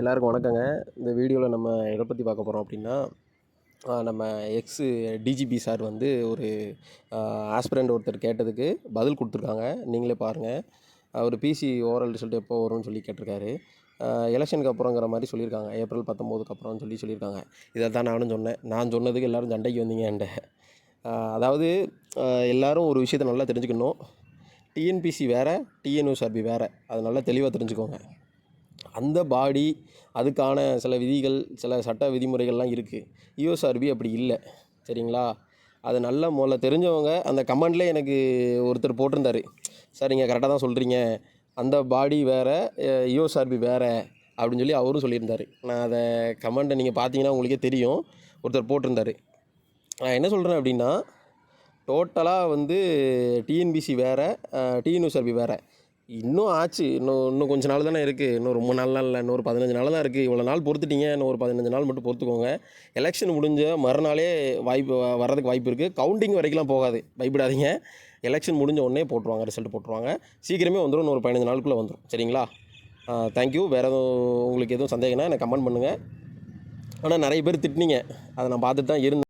எல்லாருக்கும் வணக்கங்க. இந்த வீடியோவில் நம்ம எதை பற்றி பார்க்க போகிறோம் அப்படின்னா நம்ம எக்ஸு டிஜிபி சார் வந்து ஒரு ஆஸ்பிரண்ட் ஒருத்தர் கேட்டதுக்கு பதில் கொடுத்துருக்காங்க. நீங்களே பாருங்கள் அவர் பிசி ஓரல் ரிசல்ட் எப்போ வரும்னு சொல்லி கேட்டிருக்காரு. எலெக்ஷனுக்கு அப்புறங்கிற மாதிரி சொல்லியிருக்காங்க. ஏப்ரல் பத்தொம்போதுக்கு அப்புறம்னு சொல்லி சொல்லியிருக்காங்க. இதை தான் நானும் சொன்னேன். நான் சொன்னதுக்கு எல்லோரும் சண்டைக்கு வந்தீங்க என்கிட்ட. அதாவது எல்லோரும் ஒரு விஷயத்தை நல்லா தெரிஞ்சுக்கணும். டிஎன்பிசி வேறு டிஎன்யூஎஸ்ஆர்பி வேறு. அது நல்லா தெளிவாக தெரிஞ்சுக்கோங்க. அந்த பாடி அதுக்கான சில விதிகள் சில சட்ட விதிமுறைகள்லாம் இருக்குது யூஎஸ்ஆர்பி அப்படி இல்லை. சரிங்களா? அது நல்ல முதல்ல தெரிஞ்சவங்க அந்த கமெண்ட்லேயே எனக்கு ஒருத்தர் போட்டிருந்தாரு. சார் நீங்கள் கரெக்டாக தான் சொல்கிறீங்க அந்த பாடி வேறு யூஎஸ்ஆர்பி வேறு அப்படின்னு சொல்லி அவரும் சொல்லியிருந்தார். நான் அதை கமெண்ட்டை நீங்கள் பார்த்தீங்கன்னா உங்களுக்கே தெரியும். ஒருத்தர் போட்டிருந்தாரு. நான் என்ன சொல்கிறேன் அப்படின்னா டோட்டலாக வந்து டிஎன்பிசி வேறு டிஎன்யூஎஸ்ஆர்பி வேறு. இன்னும் ஆச்சு. இன்னும் இன்னும் கொஞ்ச நாள் தானே இருக்குது இன்னும் ரொம்ப நாள்லாம் இல்லை. இன்னும் ஒரு பதினஞ்சு நாள் தான் இருக்குது இவ்வளோ நாள் பொறுத்துட்டீங்க. இன்னும் ஒரு பதினஞ்சு நாள் மட்டும் பொறுத்துக்கோங்க. எலெக்ஷன் முடிஞ்ச மறுநாளே வாய்ப்பு வர்றதுக்கு வாய்ப்பு இருக்குது கவுண்டிங் வரைக்கும்லாம் போகாது. பயப்படாதீங்க. எலெக்ஷன் முடிஞ்ச உடனே போட்டுருவாங்க. ரிசல்ட் போட்டுருவாங்க. சீக்கிரமே வந்துடும் இன்னும் ஒரு பதினஞ்சு நாளுக்குள்ளே வந்துடும் சரிங்களா? தேங்க்யூ வேறு எதுவும் உங்களுக்கு எதுவும் சந்தேகம்னா எனக்கு கமெண்ட் பண்ணுங்கள் ஆனால் நிறைய பேர் திட்டினீங்க. அதை நான் பார்த்துட்டு தான் இருந்தேன்.